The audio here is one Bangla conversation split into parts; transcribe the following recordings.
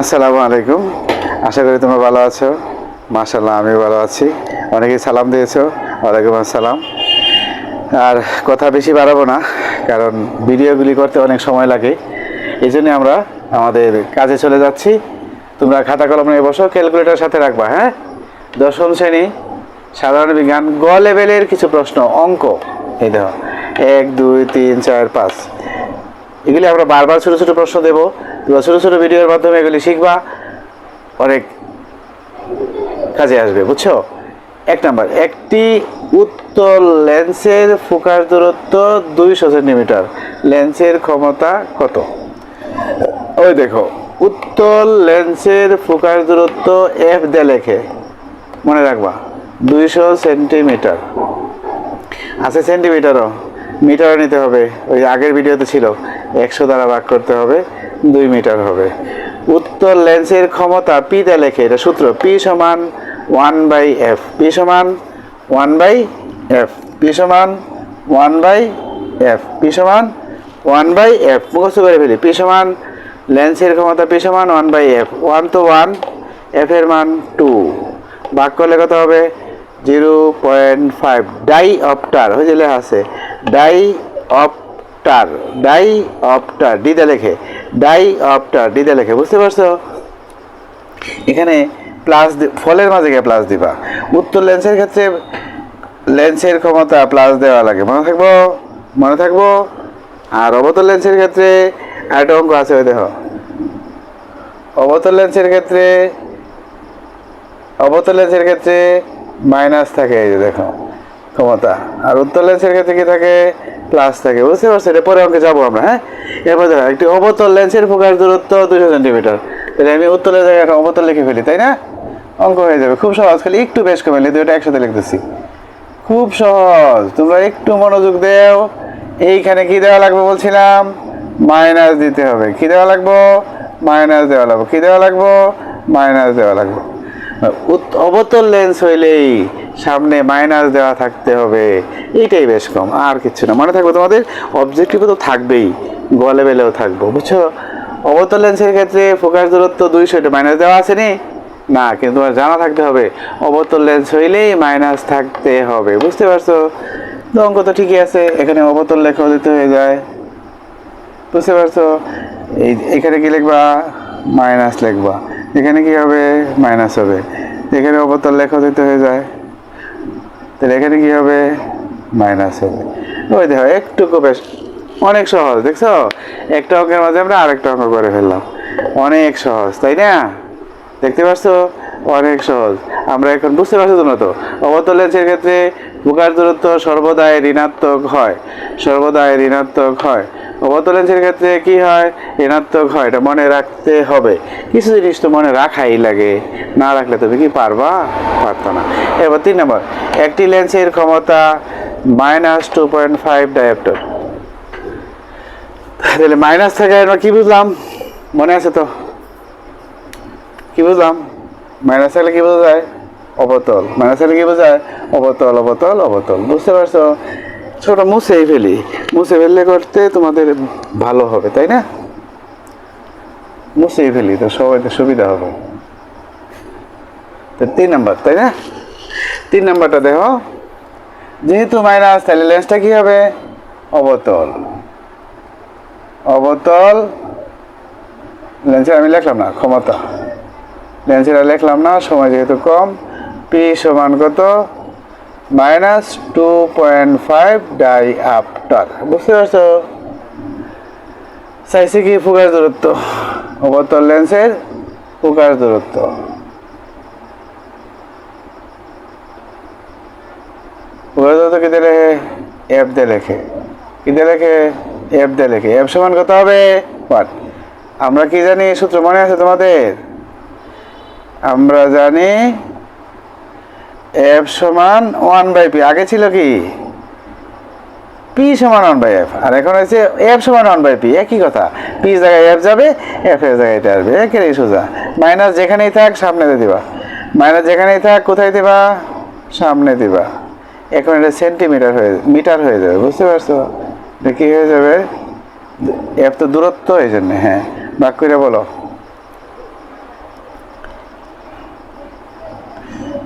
আসসালামু আলাইকুম। আশা করি তোমরা ভালো আছো। মাশাল্লাহ আমি ভালো আছি। অনেকেই সালাম দিয়েছ। ওয়ালাইকুম আসসালাম। আর কথা বেশি বাড়াবো না, কারণ ভিডিওগুলি করতে অনেক সময় লাগে। এই জন্যে আমরা আমাদের কাজে চলে যাচ্ছি। তোমরা খাতা কলম নিয়ে বসো, ক্যালকুলেটর সাথে রাখবা হ্যাঁ? দশম শ্রেণি, সাধারণ বিজ্ঞান, গ লেভেলের কিছু প্রশ্ন, অঙ্ক। এই দেখো, এক, দুই, তিন, চার, পাঁচ। এগুলি আমরা বারবার ছোটো ছোটো প্রশ্ন দেবো। তোমরা ছোটো ছোটো ভিডিওর মাধ্যমে এগুলি শিখবা। অনেক কাজে আসবে, বুঝছ? এক নাম্বার, একটি উত্তর লেন্সের ফোকাস দূরত্ব দুইশো সেন্টিমিটার। লেন্সের ক্ষমতা কত? ওই দেখো উত্তল লেন্সের ফোকাস দূরত্ব এফ দিয়ে লেখে। মনে রাখবা, দুইশো সেন্টিমিটার। আছে সেন্টিমিটারও, মিটারও নিতে হবে। ওই আগের ভিডিওতে ছিল। একশো দ্বারা ভাগ করতে হবে, দুই মিটার হবে। উত্তর লেন্সের ক্ষমতা পি পিতে লেখে, এটা সূত্র পি সমান ওয়ান বাই এফ পি সমান ওয়ান বাই এফ পি সমান ওয়ান বাই এফ পি সমান ওয়ান বাই এফ মুখস্থ করে ফেলি। পি সমান লেন্সের ক্ষমতা পি সমান ওয়ান বাই এফ ওয়ান তো ওয়ান এফ এর মান টু ভাগ করলে কত হবে? Zero point five dioptre ওই যে লেখা আছে। ডাই অপটার ডাই অপটার ডিদে লেখে, ডাই অপটার ডিদে লেখে, বুঝতে পারছ? এখানে প্লাস ফলের মাঝে গিয়ে প্লাস দিবা। উত্তর লেন্সের ক্ষেত্রে লেন্সের ক্ষমতা প্লাস দেওয়া লাগে, মনে থাকব? মনে থাকব? আর অবতল লেন্সের ক্ষেত্রে আরেকটা অঙ্ক আছে, ওই দেখো। অবতল লেন্সের ক্ষেত্রে, অবতল লেন্সের ক্ষেত্রে মাইনাস থাকে, এই যে দেখো, ক্ষমতা। আর উত্তর লেন্সের ক্ষেত্রে কি থাকে? প্লাস থাকে, বুঝতে পারছ এটা পরে অঙ্কে যাব আমরা হ্যাঁ? এরপর দেখো একটি অবতল লেন্সের ফোকাস দূরত্ব দুশো সেন্টিমিটার। তাহলে আমি উত্তরের জায়গায় একটা অবতল লিখে ফেলি, তাই না? অঙ্ক হয়ে যাবে। খুব সহজ, খালি একটু বেশ কমে লিখে দুটো একসাথে লিখতেছি। খুব সহজ। তোমরা একটু মনোযোগ দেও। এইখানে কি দেওয়া লাগবে বলছিলাম? মাইনাস দিতে হবে। কি দেওয়া লাগবো? মাইনাস দেওয়া লাগবে। কি দেওয়া লাগবো? মাইনাস দেওয়া লাগবে। অবতল লেন্স হইলেই সামনে মাইনাস দেওয়া থাকতে হবে। এইটাই বেশ কম, আর কিছু না। মনে থাকবে তোমাদের অবজেক্টিভে তো থাকবেই গ লেভেলেও থাকব, বুঝছ? অবতল লেন্সের ক্ষেত্রে ফোকাস দূরত্ব দুইশো, এটা মাইনাস দেওয়া আছে নি? না, কিন্তু তোমার জানা থাকতে হবে, অবতল লেন্স হইলেই মাইনাস থাকতে হবে, বুঝতে পারছ? তো অঙ্ক তো ঠিকই আছে, এখানে অবতল লেখা দিতে হয়ে যায়। বুঝতে পারছ? এই, এখানে কি লিখবা? মাইনাস লিখবা। এখানে কি হবে? মাইনাস হবে। এখানে অবতল লেখা দিতে হয়ে যায়। তাহলে এখানে কি হবে? মাইনাস হবে। ওই দেখো একটুকু বেশ অনেক সহজ, দেখছ? একটা অঙ্কের মাঝে আমরা আরেকটা অঙ্ক করে ফেললাম। অনেক সহজ, তাই না? দেখতে পাচ্ছ? অনেক সহজ। আমরা এখন বুঝতে পারছ তো না তো? অবতল লেন্সের ক্ষেত্রে বুকার দূরত্ব সর্বদাই ঋণাত্মক হয়। সর্বদাই ঋণাত্মক হয়। অবতল লেন্সের ক্ষেত্রে কি হয়? ঋণাত্মক হয়, এটা মনে রাখতে হবে। কিছু জিনিস তো মনে রাখাই লাগে। না রাখলে তুমি কি পারবা? পারতো না। এবার তিন নম্বর, একটি লেন্সের ক্ষমতা minus two point five dioptre. তাহলে মাইনাস থেকে আমরা কি বুঝলাম? মনে আছে তো? কি বুঝলাম? মাইনাস থাকলে কি বোঝা যায়? অবতল। মাইনাস থাকলে কি বোঝায়? অবতল অবতল অবতল। বুঝতে পারছ? ছোট মুছেই ফেলি। মুছে ফেললে করতে তোমাদের ভালো হবে, তাই না? মুছেই ফেলি তো, সবাইতে সুবিধা হবে। তো তিন নাম্বার, তাই না? তিন নাম্বারটা দেখো। যেহেতু মাইনাস তাহলে লেন্সটা কি হবে? অবতল। অবতল লেন্সের আমি লিখলাম না, ক্ষমতা। লেন্সের লিখলাম না, সময় যেহেতু কম পি সমান কত? Minus two point five dioptre বুঝতে পারছ? চাইছে কি ফোকাস দূরত্ব? অবতল লেন্সের ফোকাস দূরত্ব। ফোকাস দূরত্ব কি লেখে? এফ দিয়ে লেখে। কি লেখে? এফ দিয়ে লেখে। এফ সমান কত হবে? ওয়াট আমরা কি জানি? সূত্র মনে আছে তোমাদের? আমরা জানি এফ সমান ওয়ান বাই পি আগে ছিল কি? পি সমান ওয়ান বাই এফ আর এখন হচ্ছে এফ সমান ওয়ান বাই পি একই কথা। পি জায়গায় এফ যাবে এফ এর জায়গায় এটা আসবে। একেরই সোজা। মাইনাস যেখানেই থাক, সামনে দিবা। মাইনাস যেখানেই থাক, কোথায় দিবা? সামনে দিবা। এখন এটা সেন্টিমিটার হয়ে মিটার হয়ে যাবে, বুঝতে পারছ? এটা কি হয়ে যাবে? এফ তো দূরত্ব এই জন্যে হ্যাঁ। বাক করে বলো।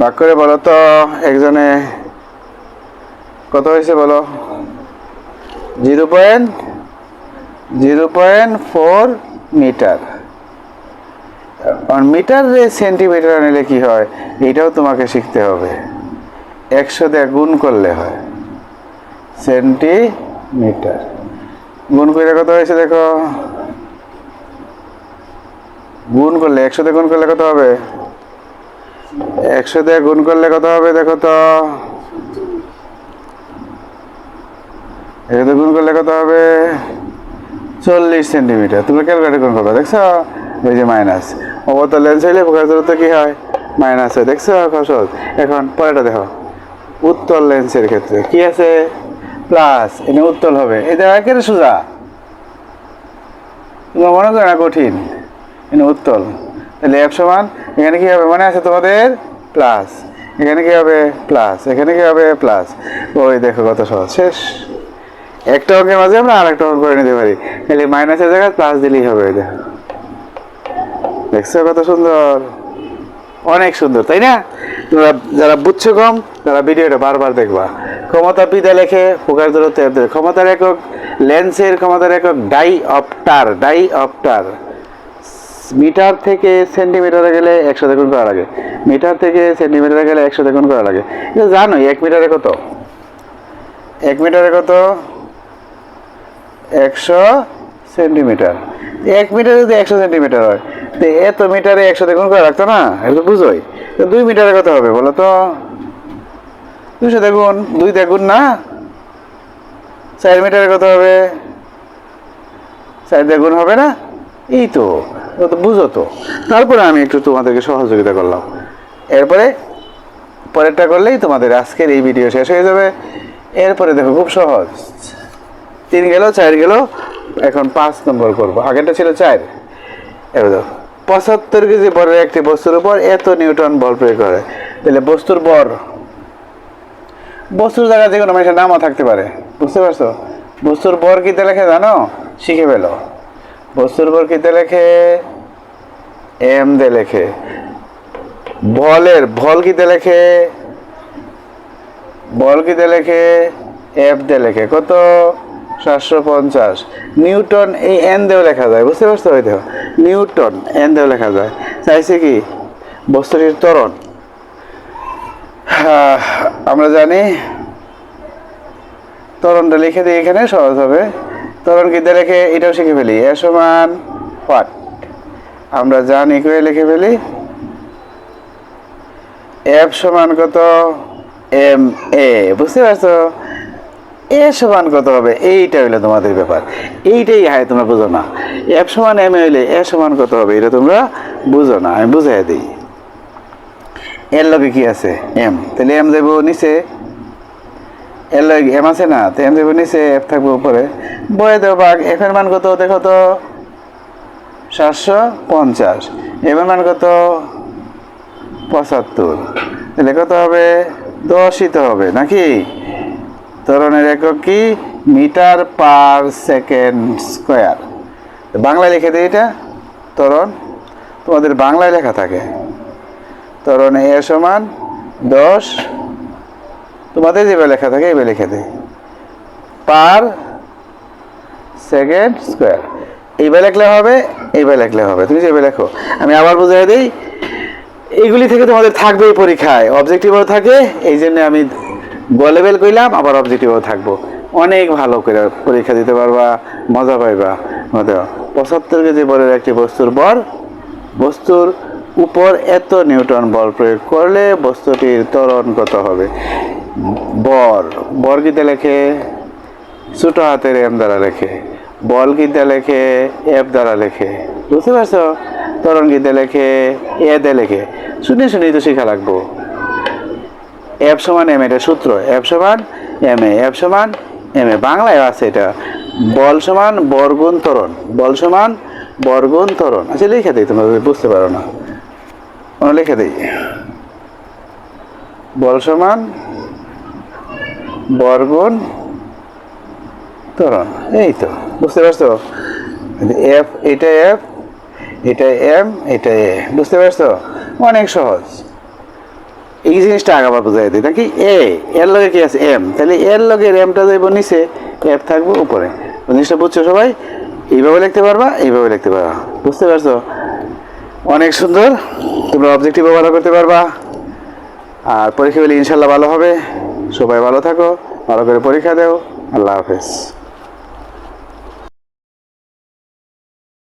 ভাগ করে বলো তো, একজনে কত হয়েছে বলো? Zero point zero point four metre. Metre centimetre নিলে কি হয়? এটাও তোমাকে শিখতে হবে। একশো দিয়ে গুণ করলে হয়। সেন্টিমিটার। গুণ করে কত হয়েছে দেখো? গুণ করলে, একশো দিয়ে গুণ করলে কত হবে? একশো দিয়ে গুণ করলে কত হবে দেখো তো? একশো গুণ করলে কত হবে? চল্লিশ সেন্টিমিটার। তুমি ক্যালকুলেটর কোন করবে, দেখছ? ওই যে মাইনাস অবতল লেন্স হইলে ফোকাস দূরত্ব কি হয়? মাইনাস হয়, দেখছ? কসল এখন পরেরটা দেখো। উত্তল লেন্সের ক্ষেত্রে কি আছে? প্লাস এনে উত্তল হবে। এটা একেবারে সোজা। তোমার মনে করে না কঠিন। এনে উত্তল। তাহলে এফ সমান, এখানে কি হবে? মনে আছে তোমাদের? প্লাস এখানে কি হবে? প্লাস এখানে কি হবে? প্লাস ওই দেখো কত সহজ। শেষ। একটা অঙ্কের মাঝে আমরা আরেকটা অঙ্ক করে নিতে পারি। তাহলে মাইনাসের জায়গায় প্লাস দিলেই হবে দেখো। দেখছ কত সুন্দর? অনেক সুন্দর, তাই না? তোমরা যারা বুঝছ কম, তারা ভিডিওটা বারবার দেখবা। ক্ষমতা পিতা লেখে ফোকাস দূরত্ব ক্ষমতার একক লেন্সের ক্ষমতার একক dioptre dioptre metre থেকে সেন্টিমিটারে গেলে একশো দেখুন করা লাগে। মিটার থেকে সেন্টিমিটারে গেলে একশো দেখুন করা লাগে। জানোই এক মিটারে কত? এক মিটারে কত? একশো সেন্টিমিটার। এক মিটার যদি একশো সেন্টিমিটার হয়, তো এত মিটারে একশো দেখুন করে রাখতো না? এটা বুঝোই। তো দুই মিটারে কত হবে বলো তো? দুশো দেখুন, দুই দেখুন না? চার মিটারে কত হবে? চার দেখুন হবে না? এই তো। বুঝো তো। তারপরে আমি একটু তোমাদেরকে সহযোগিতা করলাম। এরপরে পরেরটা করলেই তোমাদের আজকের এই ভিডিও শেষ হয়ে যাবে। এরপরে দেখো খুব সহজ। তিন গেল, চার গেল, এখন পাঁচ নম্বর করব। আগেরটা ছিল চার। এবার দেখো, পঁচাত্তর কেজি বরের একটি বস্তুর উপর এত নিউটন বল প্রয়োগ করে। তাহলে বস্তুর বর, বস্তুর জায়গায় যে কোনো মানুষের নামও থাকতে পারে। বুঝতে পারছ? বস্তুর বর কিতে লেখে জানো? শিখে পেল বস্তুর বর কিতে লেখে এম দে লেখে। বলের ভল কিতে লেখে? বল কিতে লেখে? এফ দে লেখে। কত? সাতশো পঞ্চাশ। নিউটন এই এন দেও লেখা যায়। বুঝতে পারছ ওই নিউটন এন দেও লেখা যায়। চাইছে কি? বস্তুটির ত্বরণ। আহ, আমরা জানি ত্বরণটা লিখে দিই এখানে সহজ হবে। ত্বরণ কিতে লেখে এটাও শিখে ফেলি। এ সমান হোয়াট আমরা জানি করে লিখে ফেলি। এফ সমান কত? M A. বুঝতে পারছ? এ সমান কত হবে? এইটা হইল তোমাদের ব্যাপার। এইটাই হায়, তোমরা বুঝো না। এফ সমান এম এ হইলে এ সমান কত হবে? এটা তোমরা বুঝো না। আমি বুঝাই দিই। এর লগে কি আছে? এম। তাহলে এম যাব নিচে। এর লগে এম আছে না? তো এম নিচে, এফ থাকব উপরে। বয়ে দেবো বাঘ, এফ এর মান কত? দেখো তো, সাতশো পঞ্চাশ। এম এর মান কত? পঁচাত্তর। তাহলে কত হবে? দশই তো হবে, নাকি? ত্বরণের একক কি? Metre per second square. বাংলায় লিখে দিই এটা ত্বরণ তোমাদের বাংলায় লেখা থাকে। ত্বরণ এ সমান দশ তোমাদের যেভাবে লেখা থাকে, এইভাবে লিখে দেয় পার সেকেন্ড স্কোয়ার। এইভাবে লেখলে হবে, এইভাবে লেখলে হবে। তুমি যেভাবে লেখো। আমি আবার বোঝাই দিই, এইগুলি থেকে তোমাদের থাকবেই পরীক্ষায়। অবজেক্টিভও থাকে, এই জন্য আমি গোলেবেল কইলাম, আবার অবজেক্টিভও থাকব। অনেক ভালো করে পরীক্ষা দিতে পারবা, মজা পাইবা। পঁচাত্তর কেজি বলের একটি বস্তুর বর বস্তুর উপর এত নিউটন বল প্রয়োগ করলে বস্তুটির ত্বরণ কত হবে? বর। বর কিতে লেখে? ছোটো হাতের এম দ্বারা লেখে। বল কিতে লেখে? এফ দ্বারা লেখে। বুঝতে পারছ? তরণ কিতে লেখে? এ দে লেখে। শুনে শুনেই তো শেখা লাগবো। এফ সমান এম, এটা সূত্র। এফ সমান এম এ। এফ সমান এম এ। বাংলায় আছে এটা। বল সমান বর্গুণ ত্বরণ বল সমান বর্গুণ ত্বরণ আচ্ছা লিখে দিই তোমরা বুঝতে পারো না। লিখে দিই। বল সমান বর্গুণ ত্বরণ, এই তো, বুঝতে পারছ? এফ এটা এফ এটা এম এটা এ বুঝতে পারছ? অনেক সহজ। এই জিনিসটা আগে আবার বোঝাই দিই, নাকি? এ এর লগে কি আছে? এম তাহলে এর লগে এমটা যাইব নিচে এফ থাকব উপরে। জিনিসটা বুঝছ সবাই? এইভাবে লিখতে পারবা, এইভাবে লিখতে পারবা। বুঝতে পারছ? অনেক সুন্দর। তোমরা অবজেক্টিভ ব্যবহার করতে পারবা। আর পরীক্ষা পেলে ইনশাল্লাহ ভালো হবে। সবাই ভালো থাকো ভালো করে পরীক্ষা দেও আল্লাহ হাফেজ।